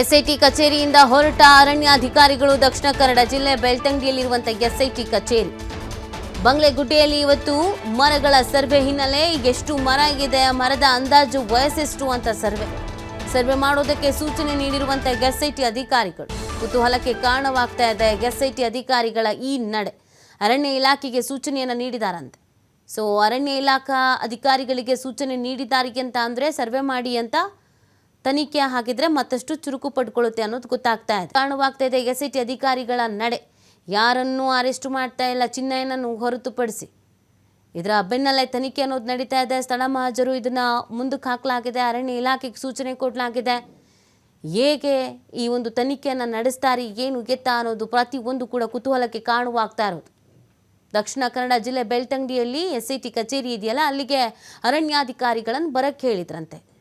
SIT ಕಚೇರಿಯಿಂದ ಹೊರಟ ಅರಣ್ಯಾಧಿಕಾರಿಗಳು ದಕ್ಷಿಣ ಕನ್ನಡ ಜಿಲ್ಲೆ ಬೆಳ್ತಂಗಿಯಲ್ಲಿರುವಂತಹ ಎಸ್ಐಟಿ ಕಚೇರಿ. ಬಂಗ್ಲೆಗುಡ್ಡೆಯಲ್ಲಿ ಇವತ್ತು ಮರಗಳ ಸರ್ವೆ ಹಿನ್ನೆಲೆ ಎಷ್ಟು ಮರ ಇದೆ, ಮರದ ಅಂದಾಜು ವಯಸ್ಸೆಷ್ಟು ಅಂತ ಸರ್ವೆ. ಸರ್ವೆ ಮಾಡೋದಕ್ಕೆ ಸೂಚನೆ ನೀಡಿರುವಂತಹ ಎಸ್ಐಟಿ ಅಧಿಕಾರಿಗಳು. ಕುತೂಹಲಕ್ಕೆ ಕಾರಣವಾಗ್ತಾ ಇದೆ ಎಸ್ಐಟಿ ಅಧಿಕಾರಿಗಳ ಈ ನಡೆ. ಅರಣ್ಯ ಇಲಾಖೆಗೆ ಸೂಚನೆಯನ್ನು ನೀಡಿದಾರಂತೆ. ಸೊ ಅರಣ್ಯ ಇಲಾಖಾ ಅಧಿಕಾರಿಗಳಿಗೆ ಸೂಚನೆ ನೀಡಿದ್ದಾರೆ ಅಂತ ಅಂದರೆ ಸರ್ವೆ ಮಾಡಿ ಅಂತ ತನಿಖೆ ಹಾಕಿದ್ರೆ ಮತ್ತಷ್ಟು ಚುರುಕು ಪಡ್ಕೊಳ್ಳುತ್ತೆ ಅನ್ನೋದು ಗೊತ್ತಾಗ್ತಾ ಇದೆ. ಕಾರಣವಾಗ್ತಾ ಇದೆ ಎಸ್ ಐ ಟಿ ಅಧಿಕಾರಿಗಳ ನಡೆ. ಯಾರನ್ನೂ ಅರೆಸ್ಟ್ ಮಾಡ್ತಾ ಇಲ್ಲ. ಚಿನ್ನಯ್ಯನನ್ನು ಹೊರತುಪಡಿಸಿ. ಇದರ ಬೆನ್ನಲ್ಲೇ ತನಿಖೆ ಅನ್ನೋದು ನಡೀತಾ ಇದೆ. ಸ್ಥಳ ಮಹಾಜರು ಇದನ್ನ ಮುಂದಕ್ಕೆ ಹಾಕಲಾಗಿದೆ. ಅರಣ್ಯ ಇಲಾಖೆಗೆ ಸೂಚನೆ ಕೊಡಲಾಗಿದೆ. ಹೇಗೆ ಈ ಒಂದು ತನಿಖೆಯನ್ನು ನಡೆಸ್ತಾರೆ, ಏನು ಗೆತ್ತ ಅನ್ನೋದು ಪ್ರತಿಯೊಂದು ಕೂಡ ಕುತೂಹಲಕ್ಕೆ ಕಾಣುವಾಗ್ತಾ ಇರೋದು. ದಕ್ಷಿಣ ಕನ್ನಡ ಜಿಲ್ಲೆ ಬೆಳ್ತಂಗಡಿಯಲ್ಲಿ ಎಸ್ ಐ ಟಿ ಕಚೇರಿ ಇದೆಯಲ್ಲ, ಅಲ್ಲಿಗೆ ಅರಣ್ಯಾಧಿಕಾರಿಗಳನ್ನು ಬರಕ್ಕೆ ಹೇಳಿದ್ರಂತೆ.